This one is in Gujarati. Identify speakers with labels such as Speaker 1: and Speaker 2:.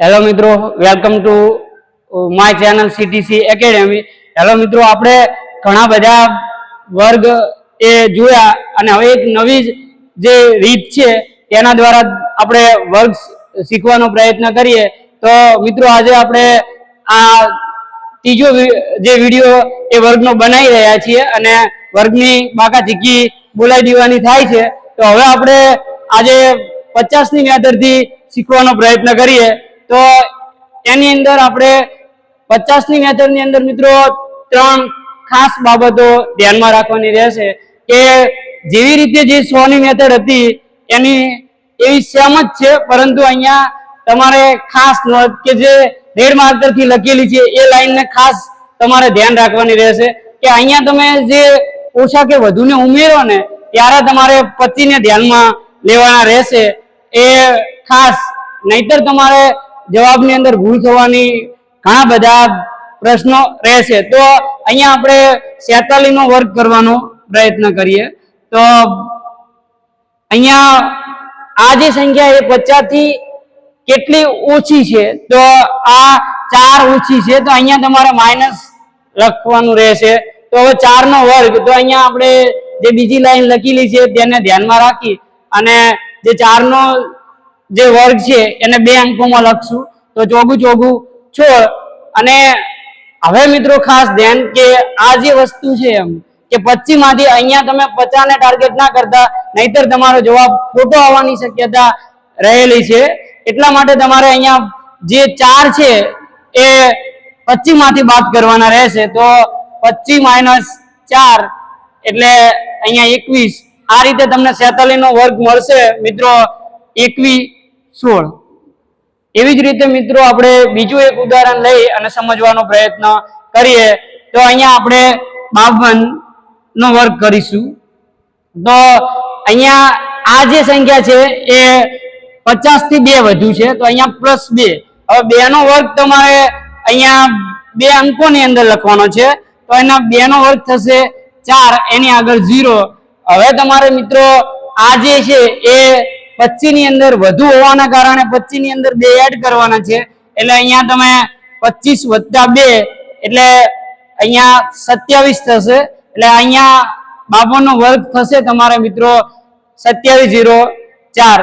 Speaker 1: હેલો મિત્રો welcome to my channel CTC academy hello મિત્રો, આપણે ઘણા બધા વર્ગ એ જોયા અને હવે એક નવી જ જે રીત છે તેના દ્વારા આપણે વર્ગ શીખવાનો પ્રયત્ન કરીએ. તો મિત્રો, આજે આપણે આ ત્રીજો જે વીડિયો એ વર્ગનો બનાવી રહ્યા છીએ અને વર્ગની બાકા ચીકી બોલાવી દેવાની થાય છે. તો હવે આપણે આજે પચાસની મેથડથી શીખવાનો પ્રયત્ન કરીએ. તો એની અંદર આપણે પચાસની મેથડની અંદર મિત્રો ત્રણ ખાસ બાબતો ધ્યાનમાં રાખવાની રહેશે કે જેવી રીતે જે સો ની મેથડ હતી, એની એવી સેમ જ છે, પરંતુ અહીંયા તમારે ખાસ નોંધ કે જે રેડ માર્કરથી લખેલી છે, એ લાઈનને ખાસ તમારે ધ્યાન રાખવાની રહેશે કે અહીંયા તમે જે ઓછા કે વધુને ઉમેરો ને, ત્યારે તમારે પચીને ધ્યાનમાં લેવાના રહેશે. એ ખાસ, નહીતર તમારે જવાબની અંદર ભૂલ થવાની ઘણા બધા પ્રશ્નો રહેશે. તો અહીંયા આપણે 46 નો વર્ગ કરવાનો પ્રયત્ન કરીએ. તો અહીંયા આ જે સંખ્યા એ પચાસથી કેટલી ઓછી છે? તો આ ચાર ઓછી છે. તો અહીંયા તમારે માઇનસ લખવાનું રહેશે. તો હવે ચારનો વર્ગ, તો અહીંયા આપણે જે બીજી લાઈન લખેલી છે તેને ધ્યાનમાં રાખી અને જે ચાર નો જે વર્ગ છે એને બે અંકોમાં લખશું. તો ચોગું ચોગું છો. અને હવે મિત્રો ખાસ ધ્યાન કે આ જે વસ્તુ છે એમ, કે પચીસમાંથી અહીંયા તમે પચાસ ને ટાર્ગેટ ના કરતા, નહીતર તમારો જવાબ ખોટો આવવાની શક્યતા રહેલી છે. એટલા માટે તમારે અહીંયા જે ચાર છે એ પચીસમાંથી બાદ કરવાના રહેશે. તો પચીસ માઇનસ ચાર એટલે અહીંયા એકવીસ. આ રીતે તમને સેતાલીસ નો વર્ગ મળશે. મિત્રો એકવીસ સોળ. એવી જ રીતે મિત્રો આપણે બીજું એક ઉદાહરણ લઈ અને સમજવાનો પ્રયત્ન કરીએ. તો અહીંયા આપણે બાવન નો વર્ગ કરીશું. તો અહીંયા આ જે સંખ્યા છે એ પચાસથી બે વધુ છે. તો અહીંયા પ્લસ બે. હવે બે નો વર્ગ તમારે અહીંયા બે અંકોની અંદર લખવાનો છે. તો એના બે નો વર્ગ થશે ચાર, એની આગળ ઝીરો. હવે તમારે મિત્રો આ જે છે એ પચીસની અંદર વધુ હોવાના કારણે પચીસની અંદર બે એડ કરવાના છે. એટલે અહીંયા તમે પચીસ વત્તા બે, એટલે અહીંયા સત્યાવીસ થશે. એટલે અહીંયા બાવન વર્ગ થશે તમારે મિત્રો, સત્યાવીસ જીરો ચાર.